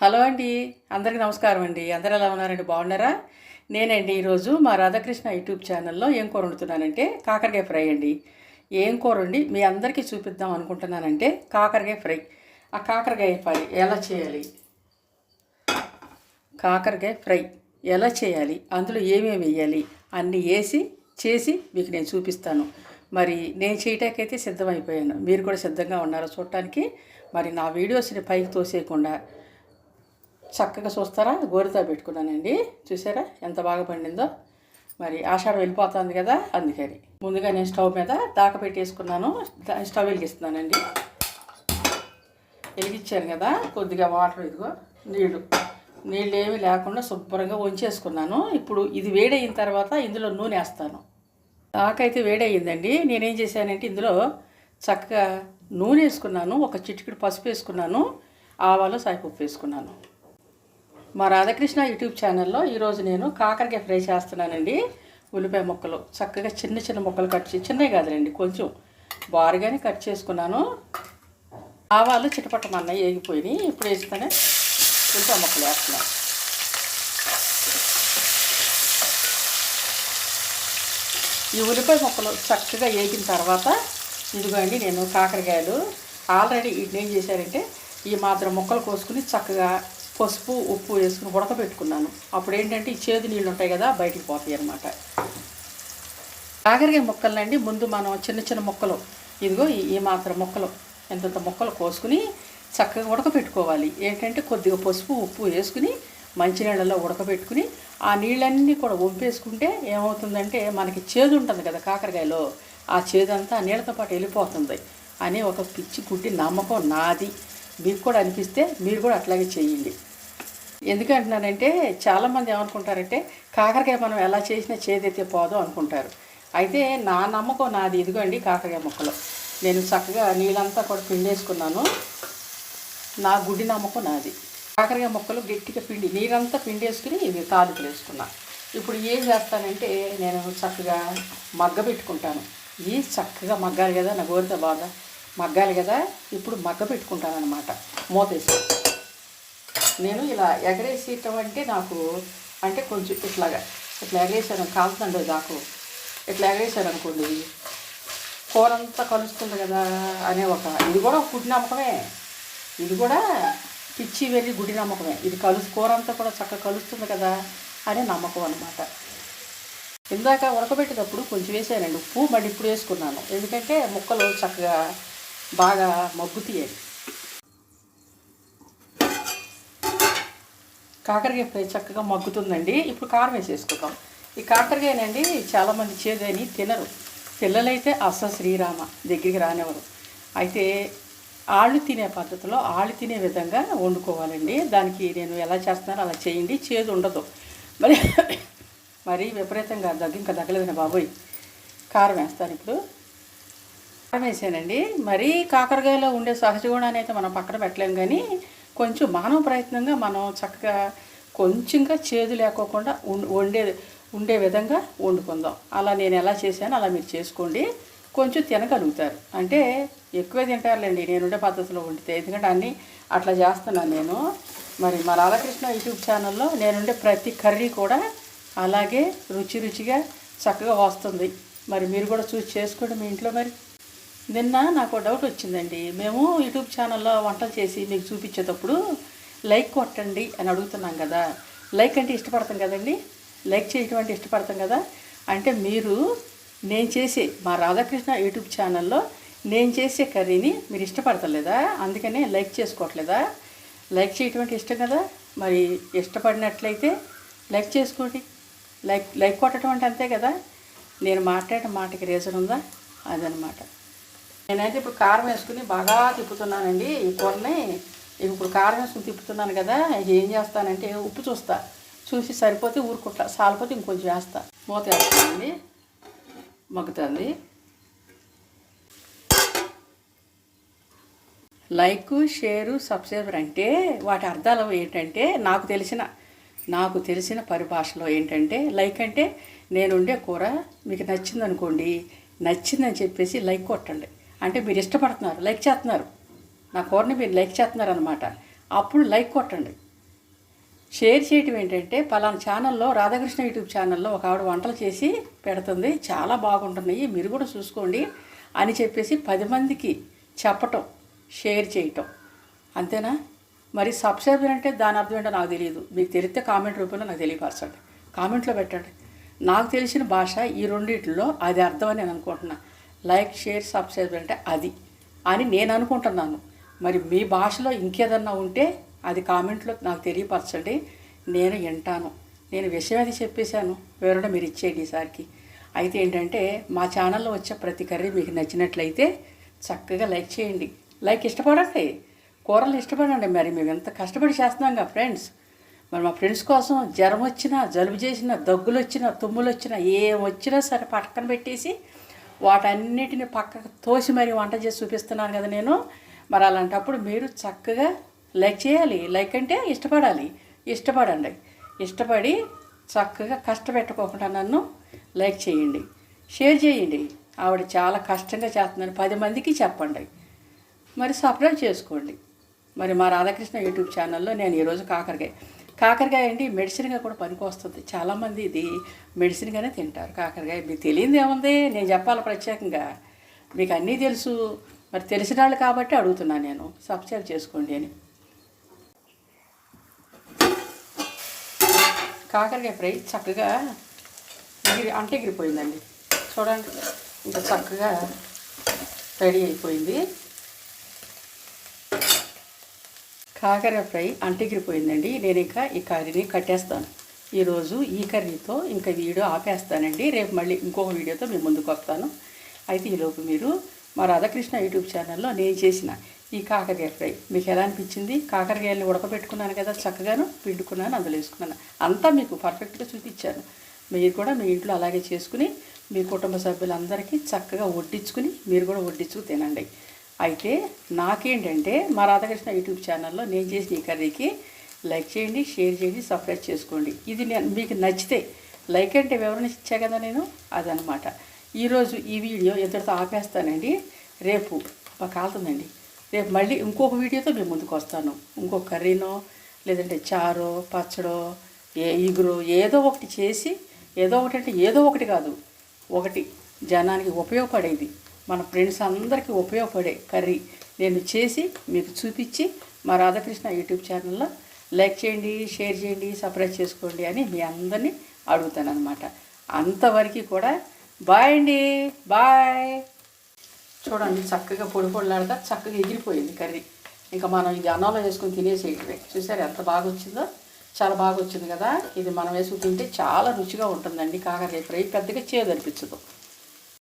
Hello అండి అందరికీ నమస్కారం అండి. అందరు ఎలా ఉన్నారండి? బాగున్నారా? నేనండి ఈరోజు మా రాధాకృష్ణ యూట్యూబ్ ఛానల్లో ఏం కూర వండుతున్నానంటే కాకరకాయ ఫ్రై అండి. ఏం కూర వండి మీ అందరికీ చూపిద్దాం అనుకుంటున్నానంటే కాకరకాయ ఫ్రై. ఆ కాకరకాయ ఫ్రై ఎలా చేయాలి? కాకరకాయ ఫ్రై ఎలా చేయాలి? అందులో ఏమేమి వేయాలి? అన్నీ వేసి చేసి మీకు నేను చూపిస్తాను. మరి నేను చేయటానికైతే సిద్ధమైపోయాను. మీరు కూడా సిద్ధంగా ఉన్నారో చూడటానికి? మరి నా వీడియోస్ని పైకి తోసేయకుండా చక్కగా చూస్తారా? గోరితో పెట్టుకున్నానండి. చూసారా? ఎంత బాగా పండిందో. మరి ఆషాఢం వెళ్ళిపోతుంది కదా అందుకని ముందుగా నేను స్టవ్ మీద దాక పెట్టేసుకున్నాను. స్టవ్ వెలిగిస్తున్నానండి. వెలిగించాను కదా కొద్దిగా వాటర్ ఇదిగో నీళ్ళు నీళ్ళు ఏమీ లేకుండా శుభ్రంగా వంచేసుకున్నాను ఇప్పుడు ఇది వేడయిన తర్వాత ఇందులో నూనె వేస్తాను. దాకైతే వేడయ్యిందండి. నేనేం చేశానంటే ఇందులో చక్కగా నూనె వేసుకున్నాను. ఒక చిటికెడు పసుపు వేసుకున్నాను. ఆవాలు సాయిపప్పు వేసుకున్నాను. మా రాధాకృష్ణ యూట్యూబ్ ఛానల్లో ఈరోజు నేను కాకరకాయ ఫ్రై చేస్తున్నానండి. ఉల్లిపాయ ముక్కలు. చక్కగా చిన్న చిన్న ముక్కలు కట్ చేసి చిన్నవి కాదులేండి కొంచెం బారుగానే కట్ చేసుకున్నాను. ఆవాలు చిటపట్టమన్న ఏగిపోయినాయి. ఇప్పుడు వేస్తానే ఉల్లిపాయ ముక్కలు వేస్తున్నాను. ఈ ఉల్లిపాయ ముక్కలు చక్కగా వేగిన తర్వాత ఇదిగోండి నేను కాకరకాయలు. ఆల్రెడీ వీటిని ఏం చేశారంటే ఈ మాత్రం ముక్కలు కోసుకుని చక్కగా పసుపు ఉప్పు వేసుకుని ఉడకబెట్టుకున్నాను అప్పుడు ఏంటంటే ఈ చేదు నీళ్ళు ఉంటాయి కదా బయటికి పోతాయి అనమాట కాకరకాయ ముక్కలండి. ముందు మనం చిన్న చిన్న ముక్కలు. ఇదిగో ఈ- మాత్రం ముక్కలు. ఎంతంత ముక్కలు కోసుకుని చక్కగా ఉడకబెట్టుకోవాలి ఏంటంటే కొద్దిగా పసుపు ఉప్పు వేసుకుని మంచినీళ్ళలో ఉడకబెట్టుకుని ఆ నీళ్ళన్నీ కూడా వంపేసుకుంటే ఏమవుతుందంటే మనకి చేదు ఉంటుంది కదా కాకరకాయలో. ఆ చేదు అంతా ఆ నీళ్ళతో పాటు వెళ్ళిపోతుంది అని ఒక పిచ్చి గుడ్డి నమ్మకం నాది. మీకు కూడా అనిపిస్తే మీరు కూడా అట్లాగే చేయండి. ఎందుకంటున్నానంటే చాలామంది ఏమనుకుంటారంటే కాకరకాయ మనం ఎలా చేసినా చేదైతే పోదు అనుకుంటారు. అయితే నా నమ్మకం నాది. ఇదిగోండి కాకరకాయ ముక్కలు. నేను చక్కగా నీళ్ళంతా కూడా పిండేసుకున్నాను. నా గుడి నమ్మకం నాది. కాకరకాయ ముక్కలు గట్టిగా పిండి నీరంతా పిండేసుకుని ఇది తాలింపులు వేసుకున్నా. ఇప్పుడు ఏం చేస్తానంటే నేను చక్కగా మగ్గ పెట్టుకుంటాను. ఈ చక్కగా మగ్గాలి కదా నా గోరిత బాగా? మగ్గాలి కదా? ఇప్పుడు మగ్గ పెట్టుకుంటాను అనమాట మూతేసి నేను ఇలా ఎగరేసేయటం అంటే నాకు అంటే కొంచెం ఇట్లాగా ఇట్లా ఎగరేసాను కాలుతుండదు నాకు. ఇట్లా ఎగరేసాను అనుకోండి కూర అంతా కలుస్తుంది కదా అనే ఒక ఇది కూడా ఒక గుడి నమ్మకమే. ఇది కూడా పిచ్చి వెళ్ళి గుడి నమ్మకమే. ఇది కలుసు కూర అంతా కూడా చక్కగా కలుస్తుంది కదా అనే నమ్మకం అనమాట ఇందాక ఉడకబెట్టేటప్పుడు కొంచెం వేసానండి ఉప్పు మళ్ళీ ఇప్పుడు వేసుకున్నాను. ఎందుకంటే ముక్కలు చక్కగా బాగా మగ్గుతాయి. కాకరకాయ ఫ్రై చక్కగా మగ్గుతుందండి. ఇప్పుడు కారం వేసేసుకుందాం. ఈ కాకరకాయనండి చాలామంది చేదని తినరు. పిల్లలైతే అసలు శ్రీరామ దగ్గరికి రానివ్వరు. అయితే ఆళ్ళు తినే పద్ధతిలో ఆళ్ళు తినే విధంగా వండుకోవాలండి. దానికి నేను ఎలా చేస్తున్నానో అలా చేయండి. చేదు ఉండదు. మరి మరీ విపరీతంగా దగ్గు ఇంకా దగ్గలేదని బాబోయ్. కారం వేస్తాను ఇప్పుడు. కారం వేసానండి. మరీ కాకరకాయలో ఉండే సహజ గుణాన్ని అయితే మనం పక్కన పెట్టలేము కానీ కొంచెం మానవ ప్రయత్నంగా మనం చక్కగా కొంచెంగా చేదు లేకోకుండా వండే ఉండే విధంగా వండుకుందాం. అలా నేను ఎలా చేశానో అలా మీరు చేసుకోండి. కొంచెం తినగలుగుతారు. అంటే ఎక్కువ తింటారులేండి. నేనుండే పద్ధతిలో వండితే. ఎందుకంటే అన్నీ అట్లా చేస్తున్నాను నేను. మరి మా రాధాకృష్ణ యూట్యూబ్ ఛానల్లో నేనుండే ప్రతి కర్రీ కూడా అలాగే రుచి రుచిగా చక్కగా వస్తుంది. మరి మీరు కూడా చూసి చేసుకోండి మీ ఇంట్లో మరి. నిన్న నాకు డౌట్ వచ్చిందండి. మేము యూట్యూబ్ ఛానల్లో వంటలు చేసి మీకు చూపించేటప్పుడు లైక్ కొట్టండి అని అడుగుతున్నాం కదా. లైక్ అంటే ఇష్టపడతాం కదండి? లైక్ చేయటం అంటే ఇష్టపడతాం కదా. అంటే మీరు నేను చేసే మా రాధాకృష్ణ యూట్యూబ్ ఛానల్లో నేను చేసే కర్రీని మీరు ఇష్టపడతలేదా? అందుకనే లైక్ చేసుకోవట్లేదా? లైక్ చేయటం అంటే ఇష్టం కదా. మరి ఇష్టపడినట్లయితే లైక్ చేసుకోండి. లైక్ లైక్ కొట్టడం అంటే అంతే కదా. నేను మాట్లాడే మాటకి రీజన్ ఉందా? అదనమాట నేనైతే ఇప్పుడు కారం వేసుకుని బాగా తిప్పుతున్నానండి ఈ కూరని. ఇప్పుడు కారం వేసుకుని తిప్పుతున్నాను కదా ఏం చేస్తానంటే ఉప్పు చూస్తా. చూసి సరిపోతే ఊరుకుంటా. సాలిపోతే ఇంకొంచెం వేస్తా. మూత వేస్తానండి. మగ్గుతుంది. లైక్ షేరు సబ్స్క్రైబర్ అంటే వాటి అర్థాలు ఏంటంటే నాకు తెలిసిన నాకు తెలిసిన పరిభాషలో ఏంటంటే లైక్ అంటే నేనుండే కూర మీకు నచ్చింది అనుకోండి నచ్చిందని చెప్పేసి లైక్ కొట్టండి. అంటే మీరు ఇష్టపడుతున్నారు లైక్ చేస్తున్నారు. నా కూరని మీరు లైక్ చేస్తున్నారు అనమాట అప్పుడు లైక్ కొట్టండి. షేర్ చేయటం ఏంటంటే పలానా ఛానల్లో రాధాకృష్ణ యూట్యూబ్ ఛానల్లో ఒక ఆవిడ వంటలు చేసి పెడుతుంది. చాలా బాగుంటున్నాయి. మీరు కూడా చూసుకోండి అని చెప్పేసి పది మందికి చెప్పటం షేర్ చేయటం. అంతేనా? మరి సబ్స్క్రైబర్ అంటే దాని అర్థం ఏంటో నాకు తెలియదు. మీకు తెలిస్తే కామెంట్ రూపంలో నాకు తెలియపరచండి. కామెంట్లో పెట్టండి. నాకు తెలిసిన భాష ఈ రెండిట్లో అది అర్థం అని నేను అనుకుంటున్నాను లైక్ షేర్ సబ్స్క్రైబ్ అంటే అది అని నేను అనుకుంటున్నాను. మరి మీ భాషలో ఇంకేదన్నా ఉంటే అది కామెంట్లో నాకు తెలియపరచండి. నేను వింటాను. నేను విషయం అది చెప్పేశాను. వివరణ మీరు ఇచ్చేయండి ఈసారికి అయితే ఏంటంటే మా ఛానల్లో వచ్చే ప్రతి కర్రీ మీకు నచ్చినట్లయితే చక్కగా లైక్ చేయండి. లైక్ ఇష్టపడండి. కూరలు ఇష్టపడండి. మరి మేము ఎంత కష్టపడి చేస్తున్నాం కదా ఫ్రెండ్స్. మరి మా ఫ్రెండ్స్ కోసం జ్వరం వచ్చినా జలుబు చేసినా దగ్గులు వచ్చినా తుమ్ములు వచ్చినా ఏం వచ్చినా సరే పక్కన పెట్టేసి వాటన్నిటిని పక్కకు తోసి మరి వంట చేసి చూపిస్తున్నాను కదా నేను. మరి అలాంటప్పుడు మీరు చక్కగా లైక్ చేయాలి. లైక్ అంటే ఇష్టపడాలి. ఇష్టపడండి. ఇష్టపడి చక్కగా కష్టపెట్టుకోకుండా నన్ను లైక్ చేయండి. షేర్ చేయండి. ఆవిడ చాలా కష్టంగా చేస్తుందని పది మందికి చెప్పండి. మరి సబ్స్క్రైబ్ చేసుకోండి. మరి మా రాధాకృష్ణ యూట్యూబ్ ఛానల్లో నేను ఈరోజు కాకరకాయ కాకరకాయ అండి మెడిసిన్గా కూడా పనికొస్తుంది. చాలామంది ఇది మెడిసిన్గానే తింటారు. కాకరకాయ మీకు తెలియదు ఏముంది? నేను చెప్పాలి ప్రత్యేకంగా. మీకు అన్నీ తెలుసు. మరి తెలిసిన వాళ్ళు కాబట్టి అడుగుతున్నాను నేను. సబ్స్క్రైబ్ చేసుకోండి అని. కాకరకాయ ఫ్రై చక్కగా ఎగిరి అంటే ఎగిరిపోయిందండి. చూడండి. ఇంకా చక్కగా రెడీ అయిపోయింది. కాకర ఫ్రై అంటిగిరిపోయిందండి. నేను ఇంకా ఈ కర్రీని కట్టేస్తాను. ఈరోజు ఈ కర్రీతో ఇంకా వీడియో ఆపేస్తానండి. రేపు మళ్ళీ ఇంకొక వీడియోతో మేము ముందుకు వస్తాను. అయితే ఈలోపు మీరు మా రాధాకృష్ణ యూట్యూబ్ ఛానల్లో నేను చేసిన ఈ కాకరకాయ ఫ్రై మీకు ఎలా అనిపించింది? కాకరకాయలను ఉడకబెట్టుకున్నాను కదా చక్కగాను పిండుకున్నాను అందులో వేసుకున్నాను. అంతా మీకు పర్ఫెక్ట్గా చూపించాను. మీరు కూడా మీ ఇంట్లో అలాగే చేసుకుని మీ కుటుంబ సభ్యులందరికీ చక్కగా వడ్డించుకుని మీరు కూడా వడ్డించుకు తినండి. అయితే నాకేంటంటే మా రాధాకృష్ణ యూట్యూబ్ ఛానల్లో నేను చేసిన ఈ కర్రీకి లైక్ చేయండి షేర్ చేయండి సబ్స్క్రైబ్ చేసుకోండి. ఇది నేను మీకు నచ్చితే లైక్ అంటే వివరణ ఇచ్చా కదా నేను? అదనమాట ఈరోజు ఈ వీడియో ఇద్దరితో ఆపేస్తానండి రేపు మా కాలుతుందండి రేపు మళ్ళీ ఇంకొక వీడియోతో మేము ముందుకు వస్తాను. ఇంకొక కర్రీనో లేదంటే చారో పచ్చడో ఏ ఇగురు ఏదో ఒకటి చేసి ఏదో ఒకటి అంటే ఏదో ఒకటి కాదు ఒకటి జనానికి ఉపయోగపడేది. మన ఫ్రెండ్స్ అందరికీ ఉపయోగపడే కర్రీ నేను చేసి మీకు చూపించి మా రాధాకృష్ణ యూట్యూబ్ ఛానల్లో లైక్ చేయండి షేర్ చేయండి సబ్స్క్రైబ్ చేసుకోండి అని మీ అందరినీ అడుగుతాను అనమాట అంతవరకు కూడా బాయ్ అండి బాయ్. చూడండి చక్కగా పొడి పొడిలాడతా చక్కగా ఎగిరిపోయింది కర్రీ. ఇంకా మనం ఇది అన్నంలో వేసుకొని తినేసేయటమే. చూసారు ఎంత బాగా వచ్చిందో చాలా బాగా వచ్చింది కదా? ఇది మనం వేసుకుని తింటే చాలా రుచిగా ఉంటుందండి. కాకరకాయ ఫ్రై పెద్దగా చేదు అనిపించదు